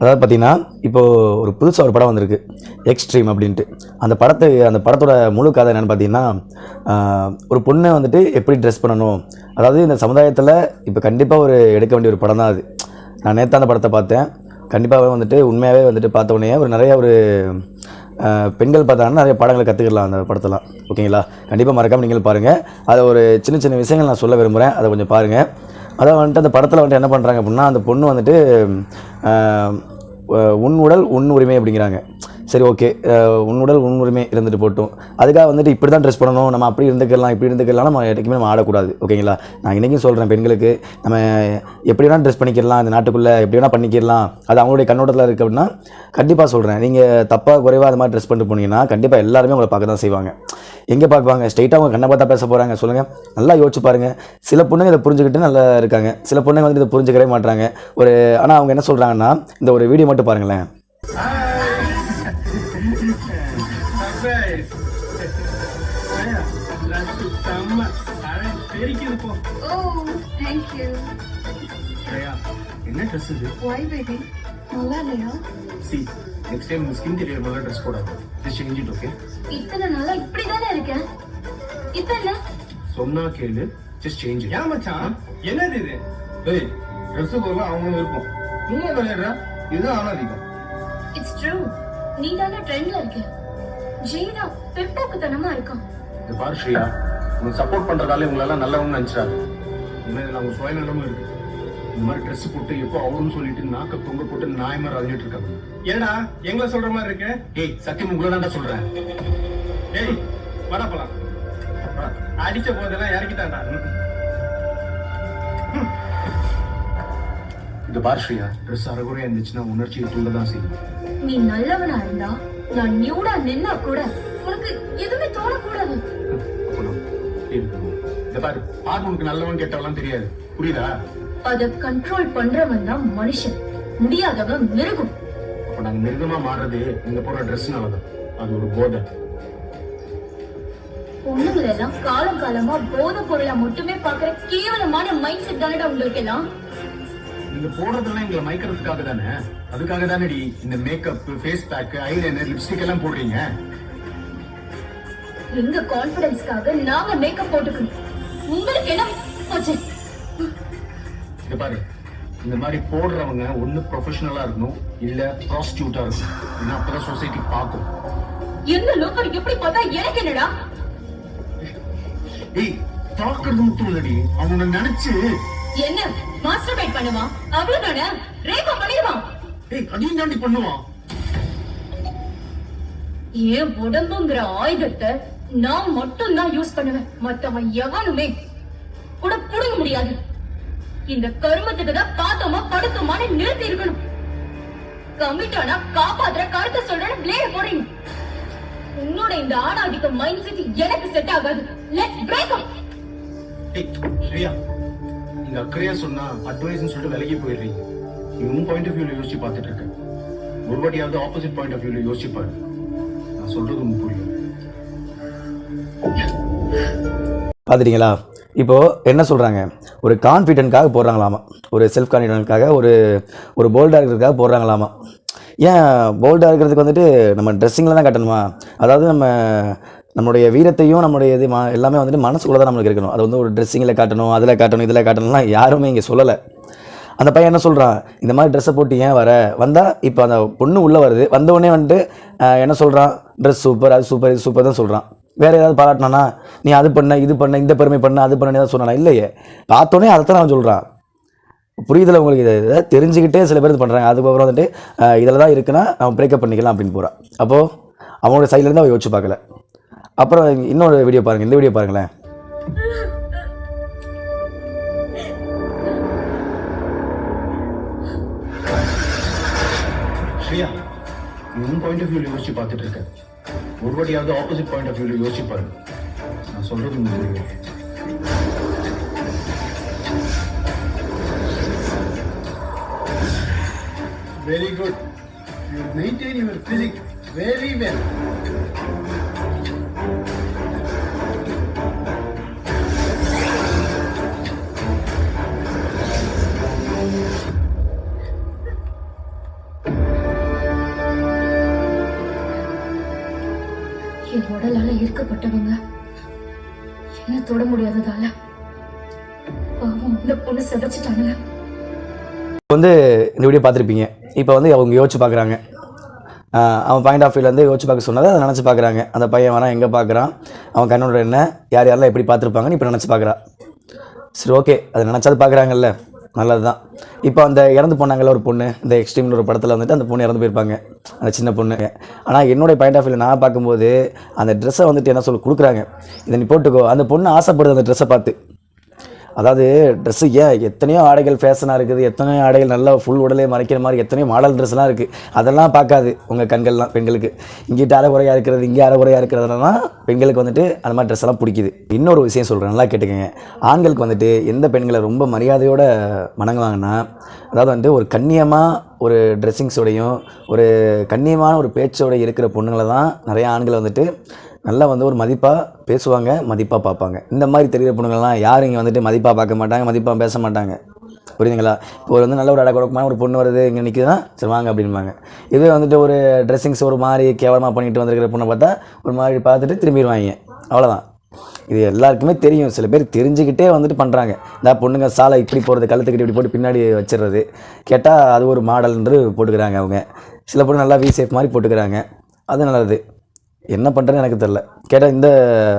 அதாவது பார்த்தீங்கன்னா இப்போது ஒரு புதுசாக ஒரு படம் வந்திருக்கு எக்ஸ்ட்ரீம் அப்படின்ட்டு. அந்த படத்தை அந்த படத்தோட முழு கதை என்னென்னு பார்த்தீங்கன்னா ஒரு பொண்ணை வந்துட்டு எப்படி ட்ரெஸ் பண்ணணும்? அதாவது இந்த சமுதாயத்தில் இப்போ கண்டிப்பாக ஒரு எடுக்க வேண்டிய ஒரு படம் தான் அது. நான் நேற்று அந்த படத்தை பார்த்தேன். கண்டிப்பாகவே வந்துட்டு உண்மையாகவே வந்துட்டு பார்த்த உடனே ஒரு நிறைய ஒரு பெண்கள் பார்த்தாங்கன்னா நிறைய பாடங்களை கற்றுக்கலாம் அந்த படத்தெல்லாம். ஓகேங்களா? கண்டிப்பாக மறக்காமல் நீங்கள் பாருங்கள் அதை ஒரு சின்ன சின்ன விஷயங்கள் நான் சொல்ல விரும்புகிறேன் அதை கொஞ்சம் பாருங்கள் அதான் வந்துட்டு அந்த படத்தில் வந்துட்டு என்ன பண்ணுறாங்க அப்படின்னா அந்த பொண்ணு வந்துட்டு உன் உடல் உன் உரிமை அப்படிங்கிறாங்க. சரி ஓகே. உன் உடல் உன் உரிமை இருந்துட்டு போட்டும். அதுக்காக வந்துட்டு இப்படி தான் ட்ரெஸ் பண்ணணும். நம்ம அப்படி இருந்துக்கலாம் இப்படி இருந்துக்கலாம். நம்ம என்றைக்குமே நம்ம ஆடக்கூடாது. ஓகேங்களா? நான் இன்றைக்கும் சொல்கிறேன் பெண்களுக்கு நம்ம எப்படி வேணால் ட்ரெஸ் பண்ணிக்கிடலாம் இந்த நாட்டுக்குள்ளே எப்படி வேணால் பண்ணிக்கிடலாம் அது அவங்களுடைய கண்ணோட்டத்தில் இருக்குது அப்படின்னா கண்டிப்பாக சொல்கிறேன் நீங்கள் தப்பாக குறைவாக அது மாதிரி ட்ரெஸ் பண்ணிட்டு போனீங்கன்னா கண்டிப்பாக எல்லாருமே உங்களை பார்க்க தான் செய்வாங்க. எங்கே பார்ப்பாங்க ஸ்ட்ரைட்டாக அவங்க கண்ணை பார்த்தா பேச போகிறாங்க சொல்லுங்கள் நல்லா யோசிச்சு பாருங்கள் சில பொண்ணுங்க இதை புரிஞ்சுக்கிட்டு நல்லா இருக்காங்க. சில பொண்ணுங்க வந்து இதை புரிஞ்சுக்கவே மாட்றாங்க. ஒரு ஆனால் அவங்க என்ன சொல்கிறாங்கன்னா இந்த ஒரு வீடியோ மட்டும் பாருங்களேன். Oh, என்ன ட்ரெஸ் இது? நல்லா இல்லையா சி நெக்ஸ்ட் டைம் ஸ்கின் தெரியற மாதிரி ட்ரெஸ் போடாது. ஜஸ்ட் சேஞ்ச் இட் ஓகே இத்தனை நாளா இப்படிதானே இருக்கேன்? இப்ப என்ன சொன்னா கேளு ஜஸ்ட் சேஞ்ச் ஏன் மச்சான்? என்னது இது? டேய் ட்ரெஸ் போல அவங்க இருக்கும் நீ என்ன விளையாடுற? இதுதான் அனாதிகம் இட்ஸ் ட்ரூ நீ தானே ட்ரெண்ட்ல இருக்க. ஜெய்தா பிற்போக்குத்தனமா இருக்கான். இந்த பாரு ஸ்ரீயா உனக்கு சப்போர்ட் பண்றதால இவங்களெல்லாம் நல்லவங்க நினைச்சிடாது. இன்னும் இதுல அவங்க சுயநலமும் இருக்கு. இந்த மாதிரி ட்ரெஸ் போட்டு எப்போ அவருன்னு சொல்லிட்டு நாக்க தொங்க போட்டு நாய் மாதிரி அழிஞ்சிட்டு இருக்காங்க. ஏடா எங்களை சொல்ற மாதிரி இருக்கு? ஏய் சத்தியம் உங்களை தான்டா சொல்றேன். டேய் வர போலாம். அடிச்ச போதெல்லாம் இறக்கிட்டான்டா. இது பாரு ஸ்ரீயா. ட்ரெஸ் அறகுறையா இருந்துச்சுன்னா உணர்ச்சியை தூண்டதான் செய்யும். நீ நல்லவனா இருந்தா நான் நியூடா நின்னா கூட உனக்கு எதுவுமே தோணக்கூடாது? இந்த பாரு பாரு உனக்கு நல்லவன் கெட்டவெல்லாம் தெரியாது. புரியுதா? அத கண்ட்ரோல் பண்றவன் தான் மனுஷன். முடியாதவன் மிருகம். அப்ப நாங்க மிருகமா மாறுறது நீங்க போடுற ட்ரெஸ்னாலதான் அது ஒரு போதை. பொண்ணுங்களை எல்லாம் காலம் காலமா போதை பொருளா மட்டுமே பாக்குற கேவலமான மைண்ட் செட் தானடா உங்களுக்கு எல்லாம் நீங்க போடுறதெல்லாம் எங்களை மயக்கிறதுக்காக தானே? அதுக்காக தானடி இந்த makeup face pack eyeliner lipstick எல்லாம் போடுறீங்க? எங்க கான்பிடன்ஸ்க்காக நாங்க மேக்கப் போட்டுக்கணும். உங்களுக்கு என்ன போச்சு? இந்த பாரு. இந்த மாதிரி போடுறவங்க ஒண்ணு ப்ரொஃபஷனலா இருக்கணும் இல்ல ப்ராஸ்டியூட்டா இருக்கணும். ஏன்னா அப்பதான் சொசைட்டி பார்க்கும். எந்த லோக்கர் எப்படி பார்த்தா எனக்கு என்னடா? ஏய் தாக்குறது மட்டும் இல்லடி. அவங்க நினைச்சு என்ன? மாஸ்டர்பேட் பண்ணுவான் அவ்வளவுதானே ரேப்பா பண்ணிடுவான். ஏய் அதையும் தாண்டி பண்ணுவான். என் உடம்புங்கிற ஆயுதத்தை நான் மட்டும் தான் யூஸ் பண்ணுவேன். மத்தவன் எவனுமே கூட புடுங்க முடியாது. இந்த கருமத்துக்கு தான் பார்த்தோமா படுத்தோமான்னு நிறுத்தி இருக்கணும். கமிட்டானா காப்பாத்துற கருத்தை சொல்றேன்னு பிளேட போடுறீங்க. உன்னோட இந்த ஆணாதிக்க மைண்ட் செட் எனக்கு செட் ஆகாது. லெட்ஸ் பிரேக் அப் ஸ்ரீயா நீங்க அக்கறையா சொன்னா அட்வைஸ்னு சொல்லிட்டு விலகி போயிடுறீங்க. நீ உன் பாயிண்ட் ஆஃப் வியூல யோசிச்சு பார்த்துட்டு இருக்க. ஒரு வாட்டியாவது ஆப்போசிட் பாயிண்ட் ஆஃப் வியூல யோசிச்சு பாரு. நான் சொல்றது உனக்கு புரியும் பார்த்துட்டிங்களா இப்போது என்ன சொல்கிறாங்க ஒரு கான்ஃபிடென்ட்காக போடுறாங்களாமா? ஒரு செல்ஃப் கான்ஃபிடென்ட்காக ஒரு ஒரு போல்டாக இருக்கிறதுக்காக போடுறாங்களாமா? ஏன் போல்டாக இருக்கிறதுக்கு வந்துட்டு நம்ம ட்ரெஸ்ஸிங்கில் தான் காட்டணுமா? அதாவது நம்ம நம்மளுடைய வீரத்தையும் நம்மளுடைய இது மா எல்லாமே வந்துட்டு மனசுக்குள்ளே தான் நம்மளுக்கு இருக்கணும். அது வந்து ஒரு ட்ரெஸ்ஸிங்கில் காட்டணும் அதில் காட்டணும் இதில் காட்டணும்லாம் யாருமே இங்கே சொல்லலை. அந்த பையன் என்ன சொல்கிறான் இந்த மாதிரி ட்ரெஸ்ஸை போட்டு ஏன் வர? வந்தால் இப்போ அந்த பொண்ணு உள்ளே வருது. வந்தவுடனே வந்துட்டு என்ன சொல்கிறான் ட்ரெஸ் சூப்பர் அது சூப்பர் இது சூப்பர் தான் சொல்கிறான் வேறு ஏதாவது பாராட்டினானா நீ அது பண்ண இது பண்ண இந்த பெருமை பண்ண அது பண்ண ஏதாவது சொன்னானா? இல்லையே. பார்த்தோன்னே அதை தான் அவன் சொல்கிறான் புரியுதுல உங்களுக்கு இதை? இதை தெரிஞ்சுக்கிட்டே சில பேர் இது பண்ணுறாங்க அதுக்கப்புறம் வந்துட்டு இதில் தான் இருக்குன்னா அவன் பிரேக்கப் பண்ணிக்கலாம் அப்படின்னு போகிறான் அப்போது அவனோட சைட்லேருந்து அவன் யோசிச்சு பார்க்கல. அப்புறம் இன்னொரு வீடியோ பாருங்கள் இந்த வீடியோ பாருங்களேன். உன் பாயிண்ட் ஆஃப் வியூ யோசிச்சு பார்த்துட்டு இருக்கேன் ஒரு வாட்டியாவது ஆப்போசிட் பாயிண்ட் ஆஃப் வியூல யோசிப்பாரு. நான் சொல்றது உனக்கு very good you maintain your physique very well என் உடலால ஈர்க்கப்பட்டவங்க. என்ன தொட முடியாததால பாவம் இந்த பொண்ணு சிதைச்சிட்டானுங்க இப்போ வந்து இந்த வீடியோ பார்த்துருப்பீங்க. இப்போ வந்து அவங்க யோசிச்சு பார்க்குறாங்க. அவன் பாயிண்ட் ஆஃப் வியூலேருந்து யோசிச்சு பார்க்க சொன்னதை அதை நினச்சி பார்க்குறாங்க. அந்த பையன் வரான் எங்கே பார்க்குறான்? அவன் கண்ணோட என்ன? யார் யாரெல்லாம் எப்படி பார்த்துருப்பாங்கன்னு இப்போ நினச்சி பார்க்குறான் சரி ஓகே அதை நினச்சாது பார்க்குறாங்கல்ல. நல்லது தான் இப்போ அந்த இறந்து போனாங்களே ஒரு பொண்ணு இந்த எக்ஸ்ட்ரீம்னு ஒரு படத்தில் வந்துட்டு அந்த பொண்ணு இறந்து போயிருப்பாங்க. அந்த சின்ன பொண்ணு. ஆனால் என்னுடைய பாயிண்ட் ஆஃப் வியூவில் நான் பார்க்கும்போது அந்த ட்ரெஸ்ஸை வந்துட்டு என்ன சொல்லி கொடுக்குறாங்க. இதை நீ போட்டுக்கோ. அந்த பொண்ணு ஆசைப்படுது அந்த ட்ரெஸ்ஸை பார்த்து. அதாவது ட்ரெஸ்ஸு ஏன் எத்தனையோ ஆடைகள் ஃபேஷனாக இருக்குது எத்தனையோ ஆடைகள் நல்லா ஃபுல் உடலே மறைக்கிற மாதிரி எத்தனையோ மாடல் ட்ரெஸ்லாம் இருக்குது அதெல்லாம் பார்க்காது உங்கள் கண்கள்லாம் பெண்களுக்கு. இங்கிட்ட அரைகுறையாக இருக்கிறது இங்கே அரைகுறையாக இருக்கிறதுலாம் பெண்களுக்கு வந்துட்டு அந்த மாதிரி ட்ரெஸ் எல்லாம் பிடிக்குது. இன்னொரு விஷயம் சொல்கிறேன் நல்லா கேட்டுக்கங்க. ஆண்களுக்கு வந்துட்டு எந்த பெண்களை ரொம்ப மரியாதையோட வணங்குவாங்கன்னா அதாவது வந்துட்டு ஒரு கண்ணியமாக ஒரு ட்ரெஸ்ஸிங்ஸோடையும் ஒரு கண்ணியமான ஒரு பேச்சோட இருக்கிற பொண்ணுங்களை தான் நிறையா ஆண்கள் வந்துட்டு நல்லா வந்து ஒரு மதிப்பாக பேசுவாங்க மதிப்பாக பார்ப்பாங்க. இந்த மாதிரி தெரிகிற பொண்ணுங்கள்லாம் யாரும் இங்கே வந்துட்டு மதிப்பாக பார்க்க மாட்டாங்க மதிப்பாக பேச மாட்டாங்க. புரியுதுங்களா? இப்போ ஒரு வந்து நல்ல ஒரு அடக்குடக்கமான ஒரு பொண்ணு வருது இங்கே நிற்குதுன்னா சரி வாங்க அப்படின்பாங்க இதுவே வந்துட்டு ஒரு ட்ரெஸ்ஸிங்ஸ் ஒரு மாதிரி கேவலமாக பண்ணிட்டு வந்திருக்கிற பொண்ணை பார்த்தா ஒரு மாதிரி பார்த்துட்டு திரும்பிடுவாங்க. அவ்வளோதான் இது எல்லாருக்குமே தெரியும். சில பேர் தெரிஞ்சுக்கிட்டே வந்துட்டு பண்ணுறாங்க இந்த பொண்ணுங்க சாலை இப்படி போகிறது கழுத்துக்கிட்டு இப்படி போட்டு பின்னாடி வச்சிடுறது. கேட்டால் அது ஒரு மாடல்ன்றது போட்டுக்கிறாங்க அவங்க. சில பொண்ணு நல்லா வி சேஃப் மாதிரி போட்டுக்கிறாங்க. அது நல்லது. என்ன பண்ணுறேன்னு எனக்கு தெரில கேட்டால் இந்த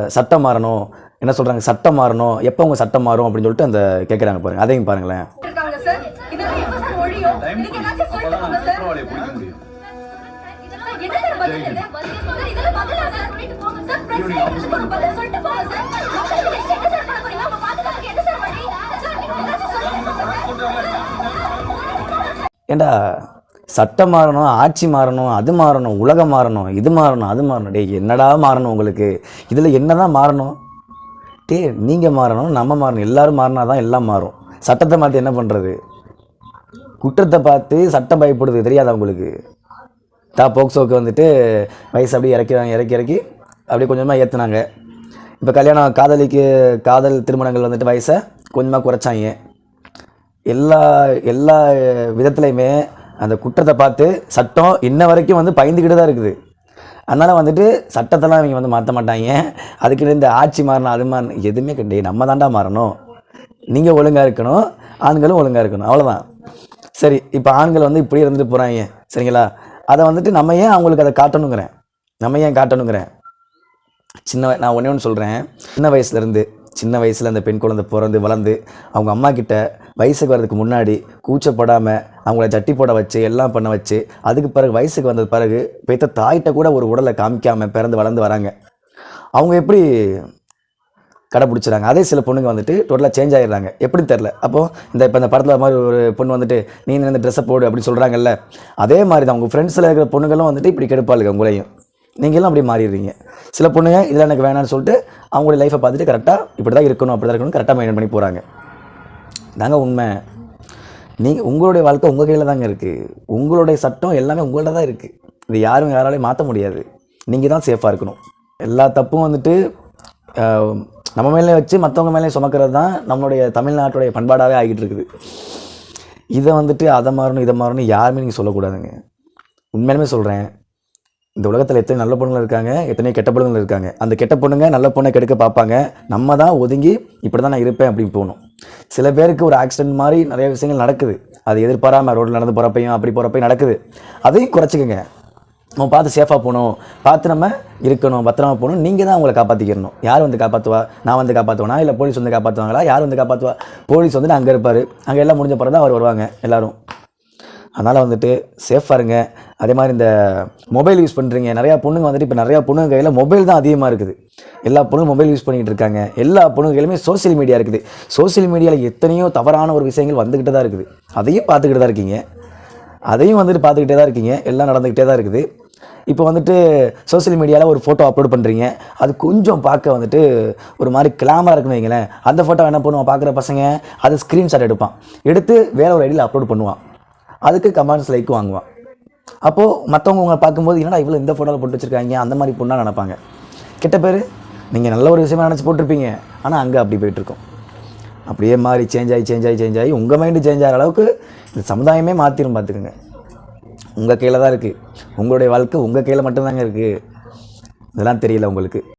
சட்டம் மாறணும் என்ன சொல்கிறாங்க சட்டம் மாறணும் எப்போ உங்கள் சட்டம் மாறும் அப்படின்னு சொல்லிட்டு அந்த கேட்குறாங்க பாருங்கள் அதையும் பாருங்களேன். ஏண்டா சட்டம் மாறணும் ஆட்சி மாறணும் அது மாறணும் உலகம் மாறணும் இது மாறணும் அது மாறணும். டேய் என்னடா மாறணும் உங்களுக்கு? இதில் என்னதான் மாறணும்? டே நீங்கள் மாறணும் நம்ம மாறணும். எல்லாரும் மாறினா தான் எல்லாம் மாறும். சட்டத்தை மாற்றி என்ன பண்ணுறது குற்றத்தை பார்த்து சட்டம் பயப்படுது தெரியாதா உங்களுக்கு? தா போக்சோக்கு வந்துட்டு வயசு அப்படியே இறக்கிறாங்க இறக்கி இறக்கி அப்படியே கொஞ்சமாக ஏற்றுனாங்க இப்போ கல்யாணம் காதலிக்கு காதல் திருமணங்கள் வந்துட்டு வயசை கொஞ்சமாக குறைச்சாங்க. எல்லா எல்லா விதத்துலையுமே அந்த குற்றத்தை பார்த்து சட்டம் இன்ன வரைக்கும் வந்து பயந்துக்கிட்டு தான் இருக்குது. அதனால் வந்துட்டு சட்டத்தெல்லாம் இவங்க வந்து மாற்ற மாட்டாங்க. அதுக்கு இந்த ஆட்சி மாறணும் அது மாறணும் எதுவுமே கிடையாது. நம்ம தாண்டா மாறணும். நீங்கள் ஒழுங்காக இருக்கணும். ஆண்களும் ஒழுங்காக இருக்கணும். அவ்வளோதான் சரி இப்போ ஆண்கள் வந்து இப்படியே இருந்துட்டு போகிறாங்க சரிங்களா? அதை வந்துட்டு நம்ம ஏன் அவங்களுக்கு அதை காட்டணுங்கிறேன்? நம்ம ஏன் காட்டணுங்கிறேன்? சின்ன நான் ஒன்றே ஒன்று சொல்கிறேன் சின்ன வயசுலேருந்து சின்ன வயசில் அந்த பெண் குழந்தை பிறந்து வளர்ந்து அவங்க அம்மா கிட்ட வயசுக்கு வரதுக்கு முன்னாடி கூச்சப்படாமல் அவங்கள ஜட்டி போட வச்சு எல்லாம் பண்ண வச்சு அதுக்கு பிறகு வயசுக்கு வந்த பிறகு பெத்த தாயிட்ட கூட ஒரு உடலை காமிக்காமல் பிறந்து வளர்ந்து வராங்க. அவங்க எப்படி கடைப்பிடிச்சிறாங்க அதே சில பொண்ணுங்க வந்துட்டு டோட்டலாக சேஞ்ச் ஆகிடுறாங்க எப்படி தெரில அப்போது இந்த இப்போ இந்த படத்தில் மாதிரி ஒரு பொண்ணு வந்துட்டு நீ இந்த ட்ரெஸ்ஸை போடு அப்படின்னு சொல்கிறாங்கல்ல அதே மாதிரி தான். உங்கள் ஃப்ரெண்ட்ஸில் இருக்கிற பொண்ணுங்களும் வந்துட்டு இப்படி கெடுப்பாளுங்க உங்களையும். நீங்களும் அப்படி மாறிடுறீங்க. சில பொண்ணுங்க இதில் எனக்கு வேணாம்னு சொல்லிட்டு அவங்களுடைய லைஃப்பை பார்த்துட்டு கரெக்டாக இப்படி தான் இருக்கணும் அப்படி தான் இருக்கணும் கரெக்டாக மெயின்டைன் பண்ணி போகிறாங்க தாங்க உண்மை. நீங்கள் உங்களுடைய வாழ்க்கை உங்கள் கையில் தாங்க இருக்குது உங்களுடைய சட்டம் எல்லாமே உங்கள்கிட்ட தான் இருக்குது இது யாரும் யாராலையும் மாற்ற முடியாது. நீங்கள் தான் சேஃபாக இருக்கணும். எல்லா தப்பும் வந்துட்டு நம்ம மேலே வச்சு மற்றவங்க மேலே சுமக்கிறது தான் நம்மளுடைய தமிழ்நாட்டுடைய பண்பாடாகவே ஆகிட்டு இருக்குது. இதை வந்துட்டு அதை மாறணும் இதை மாறணும் யாருமே நீங்கள் சொல்லக்கூடாதுங்க. உண்மையிலுமே சொல்கிறேன் இந்த உலகத்தில் எத்தனை நல்ல பொண்ணுங்க இருக்காங்க எத்தனை கெட்ட பொண்ணுங்க இருக்காங்க. அந்த கெட்ட பொண்ணுங்க நல்ல பொண்ணை கெடுக்க பார்ப்பாங்க. நம்ம தான் ஒதுங்கி இப்படி தான் நான் இருப்பேன் அப்படின்னு போகணும் சில பேருக்கு ஒரு ஆக்சிடென்ட் மாதிரி நிறைய விஷயங்கள் நடக்குது. அது எதிர்பாராமல் ரோட்டில் நடந்து போகிறப்பையும் அப்படி போகிறப்பையும் நடக்குது. அதையும் குறைச்சிக்கோங்க. நம்ம பார்த்து சேஃபாக போகணும். பார்த்து நம்ம இருக்கணும். பத்திரமா போகணும். நீங்கள் தான் உங்களை காப்பாற்றிக்கிறணும் யார் வந்து காப்பாற்றுவா நான் வந்து காப்பாற்றுவேனா இல்லை போலீஸ் வந்து காப்பாற்றுவாங்களா யார் வந்து காப்பாற்றுவா போலீஸ் வந்து நான் அங்கே இருப்பார். அங்கே எல்லாம் முடிஞ்ச பிறகு தான் அவர் வருவாங்க. எல்லோரும். அதனால் வந்துட்டு சேஃபாக இருங்க. அதே மாதிரி இந்த மொபைல் யூஸ் பண்ணுறீங்க நிறையா பொண்ணுங்க வந்துட்டு இப்போ நிறையா பொண்ணுங்க கையில் மொபைல் தான் அதிகமாக இருக்குது. எல்லா பொண்ணும் மொபைல் யூஸ் பண்ணிகிட்டு இருக்காங்க. எல்லா பொண்ணுங்க கையிலுமே சோஷியல் மீடியா இருக்குது சோஷியல் மீடியாவில் எத்தனையோ தவறான ஒரு விஷயங்கள் வந்துக்கிட்டு தான் இருக்குது. அதையும் பார்த்துக்கிட்டு தான் இருக்கீங்க. அதையும் வந்துட்டு பார்த்துக்கிட்டே தான் இருக்கீங்க. எல்லாம் நடந்துக்கிட்டே தான் இருக்குது. இப்போ வந்துட்டு சோஷியல் மீடியாவில் ஒரு ஃபோட்டோ அப்லோட் பண்ணுறீங்க அது கொஞ்சம் பார்க்க வந்துட்டு ஒரு மாதிரி கிளாமராக இருக்குன்னு வைங்களேன். அந்த ஃபோட்டோ என்ன பண்ணுவான்? பார்க்குற பசங்க அது ஸ்க்ரீன்ஷாட் எடுப்பான். எடுத்து வேற ஒரு ஐடியில் அப்லோட் பண்ணுவான். அதுக்கு கமெண்ட்ஸ் லைக் வாங்குவான். அப்போது மற்றவங்க உங்களை பார்க்கும்போது என்னடா இவ்வளோ இந்த ஃபோட்டோவில் போட்டு வச்சுருக்காங்க? அந்த மாதிரி பொண்ணாக நினைப்பாங்க. கெட்ட பேர்? நீங்கள் நல்ல ஒரு விஷயமா நினச்சி போட்டிருப்பீங்க. ஆனால் அங்கே அப்படி போயிட்டுருக்கோம் அப்படியே மாறி சேஞ்ச் ஆகி சேஞ்ச் ஆகி சேஞ்ச் ஆகி உங்கள் மைண்டு சேஞ்ச் ஆகிற அளவுக்கு இந்த சமுதாயமே மாற்றிடும் பார்த்துக்குங்க. உங்கள் கையில் தான் இருக்குது உங்களுடைய வாழ்க்கை உங்கள் கையில் மட்டும்தாங்க இருக்குது இதெல்லாம் தெரியல உங்களுக்கு.